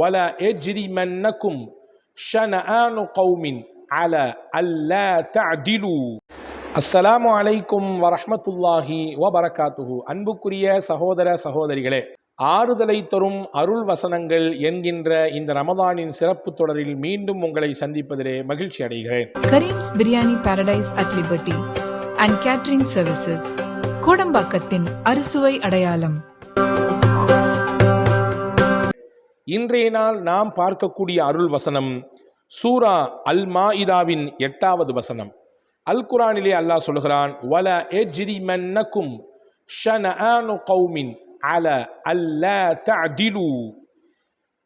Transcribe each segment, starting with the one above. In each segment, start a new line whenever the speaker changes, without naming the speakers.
ولا يجرمنكم شنآن قوم على ألا تعدلوا அஸ்ஸலாமு அலைக்கும் வரஹ்மத்துல்லாஹி வபரகாத்துஹு அன்புக்குரிய சகோதர சகோதரிகளே ஆறுதலை தரும் அருள் வசனங்கள் என்கின்ற இந்த ரமதானின் சிறப்பு தொடரில் மீண்டும் உங்களை சந்திப்பதிலே மகிழ்ச்சி அடைகிறேன்.
Karim's biryani paradise at liberty and catering services கோடம்பாக்கத்தின் அறுசுவை அடையாளம்.
இன்றைய நாள் நாம் பார்க்கக்கூடிய அருள் வசனம் சூரா அல் மாஇதாவின் எட்டாவது வசனம். அல் குரானிலே அல்லாஹ் சொல்கிறான் வல எஜ்ரிமன்னக்கும் ஷனஆனு கௌமின் அல அல்லா தஅதிலு.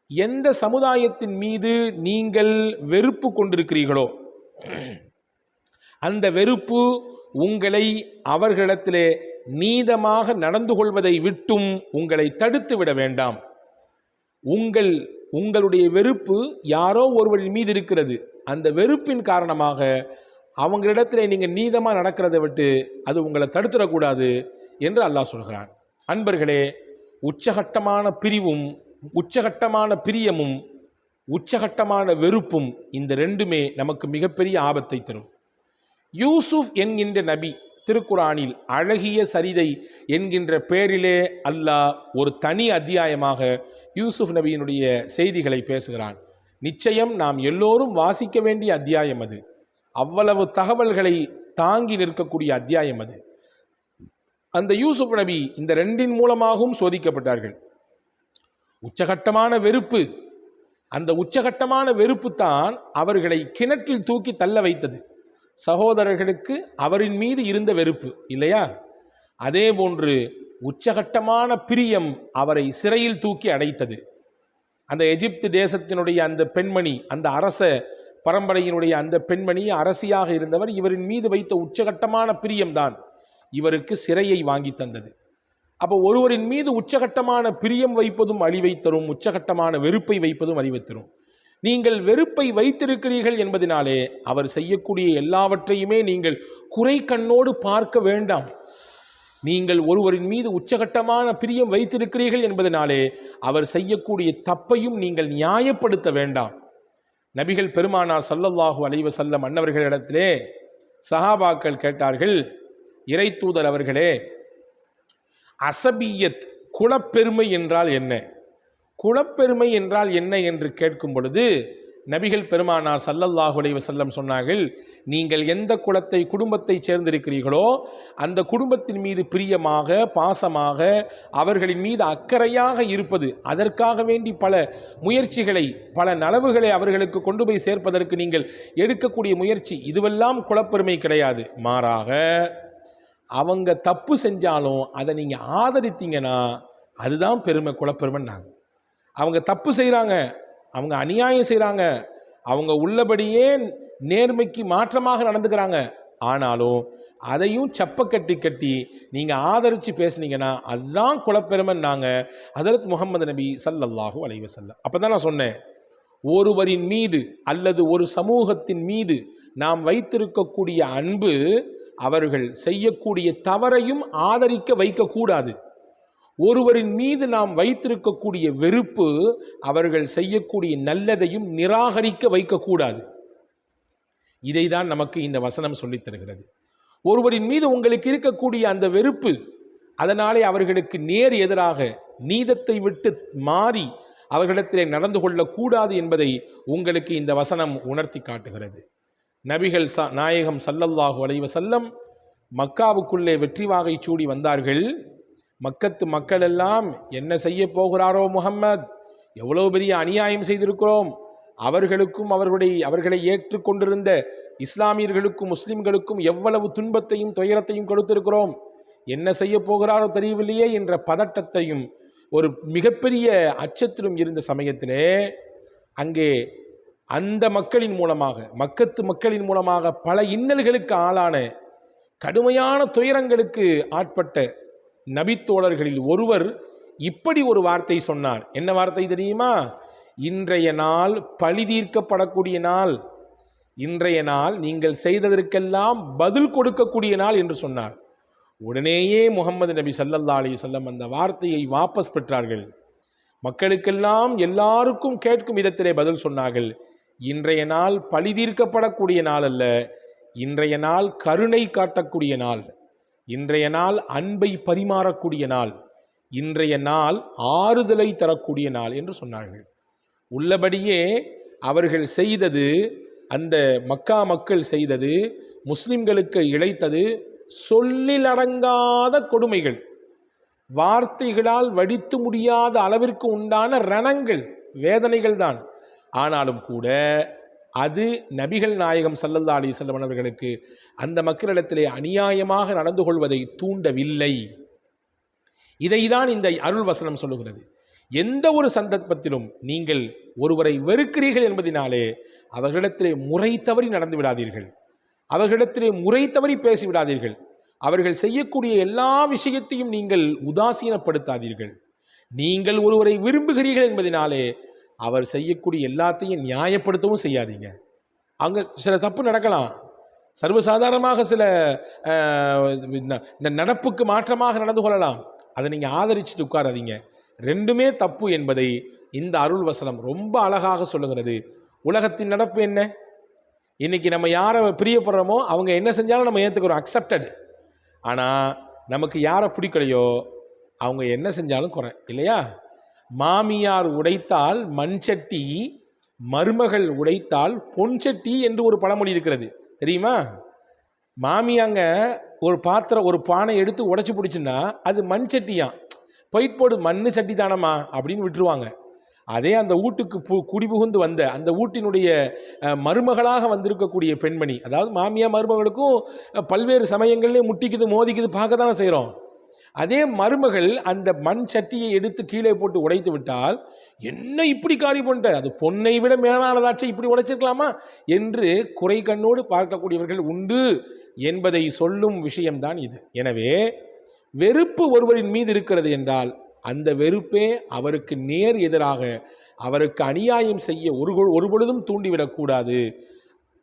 எந்த சமுதாயத்தின் மீது நீங்கள் வெறுப்பு கொண்டிருக்கிறீர்களோ அந்த வெறுப்பு உங்களை அவர்களிடத்திலே நீதமாக நடந்து கொள்வதை விட்டும் உங்களை தடுத்து விட வேண்டாம். உங்கள் உங்களுடைய வெறுப்பு யாரோ ஒருவரின் மீது இருக்கிறது. அந்த வெறுப்பின் காரணமாக அவங்களிடத்தில் நீங்கள் நீதமாக நடக்கிறதை விட்டு அது உங்களை தடுத்துடக்கூடாது என்று அல்லாஹ் சொல்கிறான். அன்பர்களே உச்சகட்டமான பிரிவும் உச்சகட்டமான பிரியமும் உச்சகட்டமான வெறுப்பும் இந்த ரெண்டுமே நமக்கு மிகப்பெரிய ஆபத்தை தரும். யூசுஃப் என்கின்ற நபி திருக்குரானில் அழகிய சரிதை என்கின்ற பேரிலே அல்லாஹ் ஒரு தனி அத்தியாயமாக யூசுப் நபியினுடைய செய்திகளை பேசுகிறான். நிச்சயம் நாம் எல்லோரும் வாசிக்க வேண்டிய அத்தியாயம் அது. அவ்வளவு தகவல்களை தாங்கி நிற்கக்கூடிய அத்தியாயம் அது. அந்த யூசுப் நபி இந்த ரெண்டின் மூலமாகவும் சோதிக்கப்பட்டார்கள். உச்சகட்டமான வெறுப்பு. அந்த உச்சகட்டமான வெறுப்பு தான் அவர்களை கிணற்றில் தூக்கி தள்ள வைத்தது. சகோதரர்களுக்கு அவரின் மீது இருந்த வெறுப்பு இல்லையா? அதே போன்று உச்சகட்டமான பிரியம் அவரை சிறையில் தூக்கி அடைத்தது. அந்த எகிப்து தேசத்தினுடைய அந்த பெண்மணி அந்த அரச பரம்பரையினுடைய அந்த பெண்மணி அரசியாக இருந்தவர் இவரின் மீது வைத்த உச்சகட்டமான பிரியம்தான் இவருக்கு சிறையை வாங்கி தந்தது. அப்போ ஒருவரின் மீது உச்சகட்டமான பிரியம் வைப்பதும் அழிவை தரும் உச்சகட்டமான வெறுப்பை வைப்பதும் அழிவை தரும். நீங்கள் வெறுப்பை வைத்திருக்கிறீர்கள் என்பதனாலே அவர் செய்யக்கூடிய எல்லாவற்றையுமே நீங்கள் குறை கண்ணோடு பார்க்க வேண்டாம். நீங்கள் ஒருவரின் மீது உச்சகட்டமான பிரியம் வைத்திருக்கிறீர்கள் என்பதனாலே அவர் செய்யக்கூடிய தப்பையும் நீங்கள் நியாயப்படுத்த வேண்டாம். நபிகள் பெருமானார் சல்லல்லாஹு அலைவ செல்லம் அன்னவர்களிடத்திலே சஹாபாக்கள் கேட்டார்கள் இறை தூதர் அவர்களே அசபியத் குலப்பெருமை என்றால் என்ன? குலப்பெருமை என்றால் என்ன என்று கேட்கும் பொழுது நபிகள் பெருமானார் சல்லல்லாஹு செல்லம் சொன்னார்கள் நீங்கள் எந்த குலத்தை குடும்பத்தை சேர்ந்திருக்கிறீர்களோ அந்த குடும்பத்தின் மீது பிரியமாக பாசமாக அவர்களின் மீது அக்கறையாக இருப்பது அதற்காக வேண்டி பல முயற்சிகளை பல நலவுகளை அவர்களுக்கு கொண்டு போய் சேர்ப்பதற்கு நீங்கள் எடுக்கக்கூடிய முயற்சி இதுவெல்லாம் குலப்பெருமை கிடையாது. மாறாக அவங்க தப்பு செஞ்சாலும் அதை நீங்கள் ஆதரித்தீங்கன்னா அதுதான் பெருமை குலப்பெருமைன்னாங்க. அவங்க தப்பு செய்கிறாங்க அவங்க அநியாயம் செய்கிறாங்க அவங்க உள்ளபடியே நேர்மைக்கு மாற்றமாக நடந்துக்கிறாங்க. ஆனாலும் அதையும் செப்ப கட்டி கட்டி நீங்கள் ஆதரித்து பேசுனீங்கன்னா அதுதான் நாங்கள் ஹசரத் முகமது நபி சல்லல்லாஹு அலைஹி வஸல்லம். அப்போ தான் நான் சொன்னேன் ஒருவரின் மீது அல்லது ஒரு சமூகத்தின் மீது நாம் வைத்திருக்கக்கூடிய அன்பு அவர்கள் செய்யக்கூடிய தவறையும் ஆதரிக்க வைக்கக்கூடாது. ஒருவரின் மீது நாம் வைத்திருக்கக்கூடிய வெறுப்பு அவர்கள் செய்யக்கூடிய நல்லதையும் நிராகரிக்க வைக்கக்கூடாது. இதை தான் நமக்கு இந்த வசனம் சொல்லித் தருகிறது. ஒருவரின் மீது உங்களுக்கு இருக்கக்கூடிய அந்த வெறுப்பு அதனாலே அவர்களுக்கு நேர் எதிராக நீதத்தை விட்டு மாறி அவர்களிடத்திலே நடந்து கொள்ளக்கூடாது என்பதை உங்களுக்கு இந்த வசனம் உணர்த்தி காட்டுகிறது. நபிகள் ச நாயகம் சல்லல்லாஹு அலைவசல்லம் மக்காவுக்குள்ளே வெற்றி வாகை சூடி வந்தார்கள். மக்கத்து மக்கள் எல்லாம் என்ன செய்ய போகிறாரோ முகம்மது எவ்வளோ பெரிய அநியாயம் செய்திருக்கிறோம். அவர்களுக்கும் அவர்களுடைய அவர்களை ஏற்றுக்கொண்டிருந்த இஸ்லாமியர்களுக்கும் முஸ்லிம்களுக்கும் எவ்வளவு துன்பத்தையும் துயரத்தையும் கொடுத்திருக்கிறோம். என்ன செய்ய போகிறாரோ தெரியவில்லையே என்ற பதட்டத்தையும் ஒரு மிகப்பெரிய அச்சத்திலும் இருந்த சமயத்திலே அங்கே அந்த மக்களின் மூலமாக மக்கத்து மக்களின் மூலமாக பல இன்னல்களுக்கு ஆளான கடுமையான துயரங்களுக்கு ஆட்பட்ட நபித்தோழர்களில் ஒருவர் இப்படி ஒரு வார்த்தை சொன்னார். என்ன வார்த்தை தெரியுமா? இன்றைய நாள் பழி தீர்க்கப்படக்கூடிய நாள். இன்றைய நாள் நீங்கள் செய்ததற்கெல்லாம் பதில் கொடுக்கக்கூடிய நாள் என்று சொன்னார். உடனேயே முகமது நபி சல்லல்லா அலி சொல்லம் அந்த வார்த்தையை வாபஸ் பெற்றார்கள். மக்களுக்கெல்லாம் எல்லாருக்கும் கேட்கும் விதத்திலே பதில் சொன்னார்கள். இன்றைய நாள் பழி தீர்க்கப்படக்கூடிய நாள் அல்ல. இன்றைய நாள் கருணை காட்டக்கூடிய நாள். இன்றைய நாள் அன்பை பரிமாறக்கூடிய நாள். இன்றைய நாள் ஆறுதலை தரக்கூடிய நாள் என்று சொன்னார்கள். உள்ளபடியே அவர்கள் செய்தது அந்த மக்கா மக்கள் செய்தது முஸ்லிம்களுக்கு இழைத்தது சொல்லில் அடங்காத கொடுமைகள். வார்த்தைகளால் வடித்து முடியாத அளவிற்கு உண்டான ரணங்கள் வேதனைகள் தான் ஆனாலும் கூட அது நபிகள் நாயகம் சல்லல்லா அலி செல்லம் அவர்களுக்கு அந்த மக்களிடத்திலே அநியாயமாக நடந்து கொள்வதை தூண்டவில்லை. இதைதான் இந்த அருள் வசனம் சொல்லுகிறது. எந்த ஒரு சந்தர்ப்பத்திலும் நீங்கள் ஒருவரை வெறுக்கிறீர்கள் என்பதினாலே அவர்களிடத்திலே முறை தவறி நடந்து விடாதீர்கள். அவர்களிடத்திலே முறை தவறி பேசிவிடாதீர்கள் அவர்கள் செய்யக்கூடிய எல்லா விஷயத்தையும் நீங்கள் உதாசீனப்படுத்தாதீர்கள். நீங்கள் ஒருவரை விரும்புகிறீர்கள் என்பதினாலே அவர் செய்யக்கூடிய எல்லாத்தையும் நியாயப்படுத்தவும் செய்யாதீங்க. அங்கே சில தப்பு நடக்கலாம். சர்வசாதாரணமாக சில நடப்புக்கு மாற்றமாக நடந்து கொள்ளலாம். அதை நீங்கள் ஆதரிச்சுட்டு உட்காராதீங்க. ரெண்டுமே தப்பு என்பதை இந்த அருள் வசனம் ரொம்ப அழகாக சொல்லுகிறது. உலகத்தின் நடப்பு என்ன? இன்னைக்கு நம்ம யாரை பிரியப்படுறோமோ அவங்க என்ன செஞ்சாலும் நம்ம ஏற்றுக்கிறோம் அக்செப்டட் ஆனால் நமக்கு யாரை பிடிக்கலையோ அவங்க என்ன செஞ்சாலும் குறை. இல்லையா? மாமியார் உடைத்தால் மண் சட்டி மருமகள் உடைத்தால் பொன் சட்டி என்று ஒரு பழமொழி இருக்கிறது. தெரியுமா? மாமியாங்க ஒரு பாத்திரம் ஒரு பானை எடுத்து உடச்சி பிடிச்சுன்னா அது மண் சட்டியாம் போயிட்டு போடு மண் சட்டி தானம்மா அப்படின்னு விட்டுருவாங்க. அதே அந்த வீட்டுக்கு பு குடிபுகுந்து வந்த அந்த வீட்டினுடைய மருமகளாக வந்திருக்கக்கூடிய பெண்மணி அதாவது மாமியா மருமகளுக்கும் பல்வேறு சமயங்கள்லேயே முட்டிக்குது மோதிக்குது பார்க்க தானே செய்கிறோம் அதே மருமகள் அந்த மண் சட்டியை எடுத்து கீழே போட்டு உடைத்து விட்டால் என்ன இப்படி காரியம் பண்ணிட்ட? அது பொன்னை விட மேலானதாச்சு இப்படி உடைச்சிருக்கலாமா? என்று குறை கண்ணோடு பார்க்கக்கூடியவர்கள் உண்டு என்பதை சொல்லும் விஷயம்தான் இது. எனவே வெறுப்பு ஒருவரின் மீது இருக்கிறது என்றால் அந்த வெறுப்பே அவருக்கு நேர் எதிராக அவருக்கு அநியாயம் செய்ய ஒரு ஒரு பொழுதும் தூண்டிவிடக்கூடாது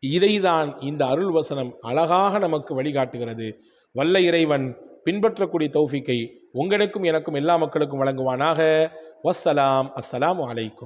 இதைதான் இந்த அருள் வசனம் அழகாக நமக்கு வழிகாட்டுகிறது. வல்ல இறைவன் பின்பற்றக்கூடிய தௌஃபிக்கை உங்களுக்கும் எனக்கும் எல்லா மக்களுக்கும் வழங்குவானாக. வஸ்ஸலாம். அஸ்ஸலாம் வலைக்கும்